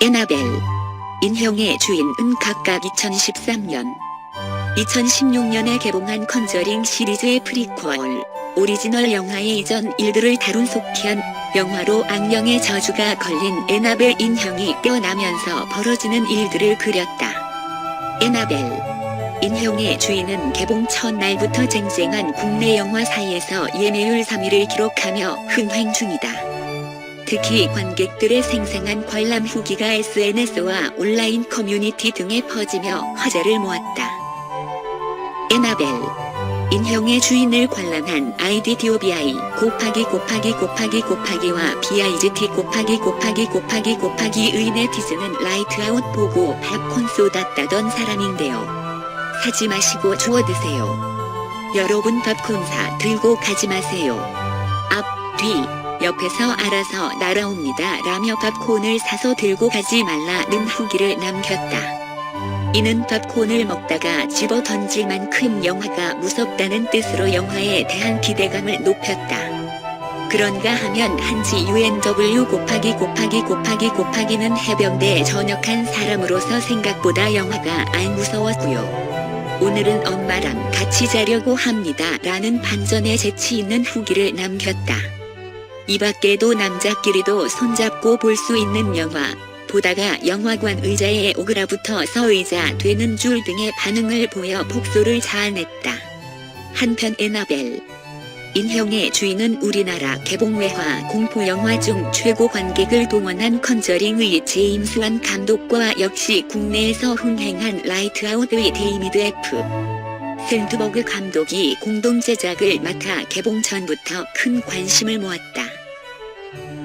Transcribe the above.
에나벨, 인형의 주인은 각각 2013년, 2016년에 개봉한 컨저링 시리즈의 프리퀄, 오리지널 영화의 이전 일들을 다룬 속편, 영화로 악령의 저주가 걸린 에나벨 인형이 뼈나면서 벌어지는 일들을 그렸다. 에나벨, 인형의 주인은 개봉 첫날부터 쟁쟁한 국내 영화사에서 예매율 3위를 기록하며 흥행 중이다. 특히 관객들의 생생한 관람 후기가 SNS와 온라인 커뮤니티 등에 퍼지며 화제를 모았다. 에나벨 인형의 주인을 관람한 아이디 DOBI 곱하기 곱하기 곱하기 곱하기와 BIGT 곱하기 곱하기 곱하기 곱하기의 네티즌은 라이트아웃 보고 팝콘 쏟았다던 사람인데요. 사지 마시고 주워 드세요. 여러분 팝콘 사 들고 가지 마세요. 앞, 뒤, 옆에서 알아서 날아옵니다. 라며 팝콘을 사서 들고 가지 말라는 후기를 남겼다. 이는 팝콘을 먹다가 집어 던질 만큼 영화가 무섭다는 뜻으로 영화에 대한 기대감을 높였다. 그런가 하면 한지 UNW 곱하기 곱하기 곱하기 곱하기는 해병대에 전역한 사람으로서 생각보다 영화가 안 무서웠고요. 오늘은 엄마랑 같이 자려고 합니다. 라는 반전의 재치 있는 후기를 남겼다. 이 밖에도 남자끼리도 손잡고 볼 수 있는 영화, 보다가 영화관 의자에 오그라붙어 서 의자 되는 줄 등의 반응을 보여 복소를 자아냈다. 한편 에나벨 인형의 주인은 우리나라 개봉외화 공포영화 중 최고 관객을 동원한 컨저링의 제임스 완 감독과 역시 국내에서 흥행한 라이트아웃의 데이미드 F. 샌드버그 감독이 공동 제작을 맡아 개봉 전부터 큰 관심을 모았다. Thank you.